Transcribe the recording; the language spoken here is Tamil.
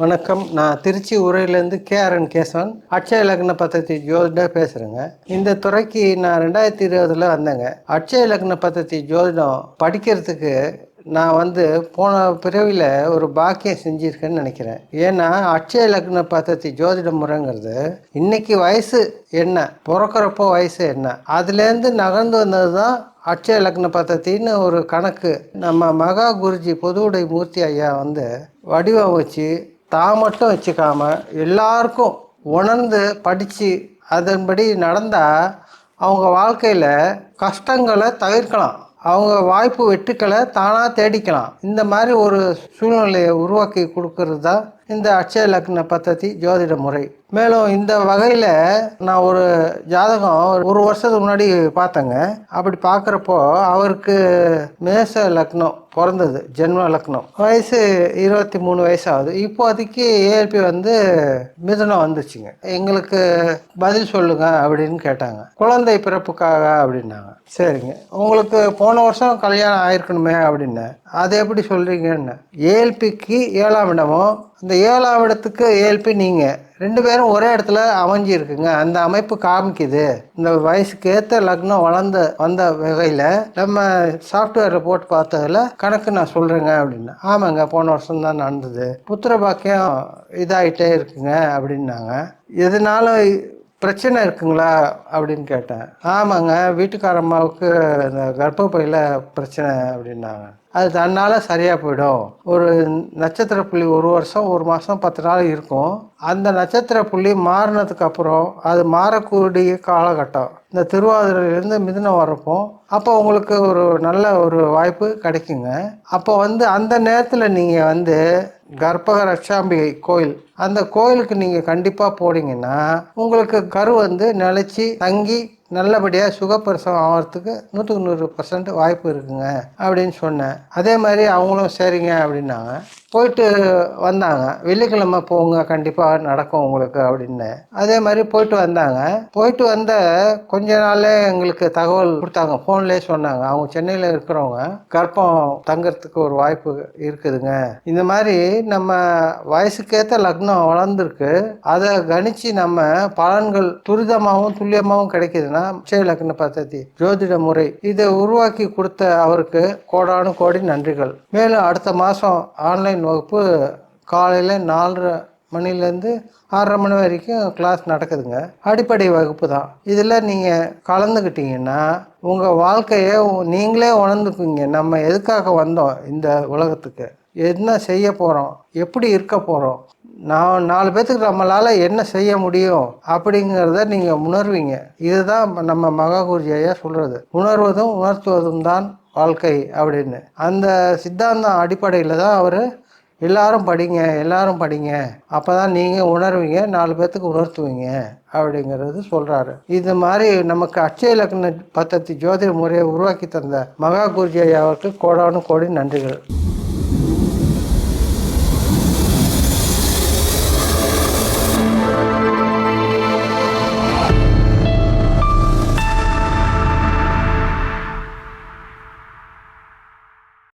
வணக்கம். நான் திருச்சி உரையிலேருந்து கேஆர்என் கேசவன். அட்சய லக்ன பத்தத்தி ஜோதிடம் பேசுகிறேங்க இந்த துறைக்கு நான் ரெண்டாயிரத்தி இருபதில் வந்தேங்க. அட்சய லக்ன பத்தத்தி ஜோதிடம் படிக்கிறதுக்கு நான் வந்து போன பிறவியில் ஒரு பாக்கியம் செஞ்சுருக்கேன்னு நினைக்கிறேன். ஏன்னா அட்சய லக்ன பத்தத்தி ஜோதிட முறைங்கிறது இன்னைக்கு வயசு என்ன? பிறக்கிறப்போ வயசு என்ன? அதுலேருந்து நகர்ந்து வந்தது தான் அட்சய லக்ன பத்தத்தின்னு ஒரு கணக்கு. நம்ம மகா குருஜி பொதுவுடை மூர்த்தி ஐயா வந்து வடிவம் வச்சு தான் மட்டும் வச்சுக்காம எல்லாருக்கும் உணர்ந்து படித்து அதன்படி நடந்தால் அவங்க வாழ்க்கையில் கஷ்டங்களை தவிர்க்கலாம். அவங்க வாய்ப்பு வெட்டுக்களை தானாக தேடிக்கலாம். இந்த மாதிரி ஒரு சூழ்நிலையை உருவாக்கி கொடுக்கறது தான் இந்த அட்சய லக்ன பத்ததி ஜோதிட முறை. மேலும் இந்த வகையில் நான் ஒரு ஜாதகம் ஒரு வருஷத்துக்கு முன்னாடி பார்த்தேங்க. அப்படி பார்க்குறப்போ அவருக்கு மேச லக்னம் பிறந்தது ஜென்ம லக்னம். வயசு இருபத்தி மூணு வயசாகுது. இப்போதைக்கு ஏஎல்பி வந்து மிதுனம் வந்துச்சுங்க. எங்களுக்கு பதில் சொல்லுங்க அப்படின்னு கேட்டாங்க. குழந்தை பிறப்புக்காக அப்படின்னாங்க. சரிங்க. உங்களுக்கு போன வருஷம் கல்யாணம் ஆயிருக்கணுமே அப்படின்னு அது எப்படி சொல்கிறீங்கன்னு ஏஎல்பிக்கு ஏழாம் இடமும் இந்த ஏழாம் இடத்துக்கு ஏஎல்பி நீங்கள் ரெண்டு பேரும் ஒரே இடத்துல அமைஞ்சிருக்குங்க அந்த அமைப்பு காமிக்குது. இந்த வயசுக்கு ஏற்ற லக்னம் வளர்ந்த வந்த வகையில் நம்ம சாஃப்ட்வேர் போட்டு பார்த்ததுல கணக்கு நான் சொல்கிறேங்க அப்படின்னு ஆமாங்க போன வருஷம் தான் நடந்தது. புத்திர பாக்கியம் இதாகிட்டே இருக்குங்க அப்படின்னாங்க. எதனாலும் பிரச்சனை இருக்குங்களா அப்படின்னு கேட்டேன். ஆமாங்க வீட்டுக்கார அம்மாவுக்கு இந்த கர்ப்பப்பையில் பிரச்சனை அப்படின்னாங்க. அது தன்னால் சரியாக போயிடும். ஒரு நட்சத்திர புள்ளி ஒரு வருஷம் ஒரு மாதம் பத்து நாள் இருக்கும். அந்த நட்சத்திர புள்ளி மாறினதுக்கு அப்புறம் அது மாறக்கூடிய காலகட்டம். இந்த திருவாதிரையிலேருந்து மிதுனம் வரப்போ அப்போ உங்களுக்கு ஒரு நல்ல ஒரு வாய்ப்பு கிடைக்குங்க. அப்போ வந்து அந்த நேரத்தில் நீங்கள் வந்து கர்ப்பக ரட்சாம்பிகை கோயில் அந்த கோயிலுக்கு நீங்கள் கண்டிப்பாக போனீங்கன்னா உங்களுக்கு கரு வந்து நிலச்சி தங்கி நல்லபடியாக சுகப்பிரசவம் ஆகிறதுக்கு நூற்றுக்கு நூறு பர்சன்ட் வாய்ப்பு இருக்குங்க அப்படின்னு சொன்னேன். அதே மாதிரி அவங்களும் சரிங்க அப்படின்னாங்க. போயிட்டு வந்தாங்க. வெள்ளிக்கிழமை போங்க கண்டிப்பாக நடக்கும் உங்களுக்கு அப்படின்னு. அதே மாதிரி போயிட்டு வந்தாங்க. போயிட்டு வந்த கொஞ்ச நாளே எங்களுக்கு தகவல் கொடுத்தாங்க. ஃபோன்லேயே சொன்னாங்க. அவங்க சென்னையில் இருக்கிறவங்க கர்ப்பம் தங்கிறதுக்கு ஒரு வாய்ப்பு இருக்குதுங்க. இந்த மாதிரி நம்ம வயசுக்கேற்ற லக்னம் வளர்ந்துருக்கு. அதை கணிச்சு நம்ம பலன்கள் துரிதமாகவும் துல்லியமாகவும் கிடைக்குதுன்னா அட்சய லக்ன பദ്ധதி ஜோதிட முறை. இதை உருவாக்கி கொடுத்த அவருக்கு கோடானு கோடி நன்றிகள். மேலும் அடுத்த மாதம் ஆன்லைன் வகுப்பு காலையில் நாலரை மணிலேருந்து ஆறரை மணி வரைக்கும் கிளாஸ் நடக்குதுங்க. அடிப்படை வகுப்பு தான். இதில் நீங்கள் கலந்துக்கிட்டீங்கன்னா உங்கள் வாழ்க்கையை நீங்களே உணர்ந்துக்குங்க நம்ம எதுக்காக வந்தோம் இந்த உலகத்துக்கு? என்ன செய்ய போகிறோம் எப்படி இருக்க போகிறோம் நான் நாலு பேர்த்துக்கு நம்மளால் என்ன செய்ய முடியும் அப்படிங்கிறத நீங்கள் உணர்வீங்க. இதுதான் நம்ம மகாகுருஜி ஐயா சொல்கிறது உணர்வதும் உணர்த்துவதும் தான் வாழ்க்கை அப்படின்னு. அந்த சித்தாந்தம் அடிப்படையில் தான் அவர் எல்லாரும் படிங்க எல்லாரும் படிங்க. அப்போ தான் நீங்கள் உணர்வீங்க நாலு பேர்த்துக்கு உணர்த்துவீங்க அப்படிங்கிறது சொல்கிறாரு இது மாதிரி நமக்கு அச்சய லக்ன பத்தத்தி ஜோதிட முறையை உருவாக்கி தந்த மகா குருஜி ஐயாவுக்கு கோடானு கோடி நன்றிகள்.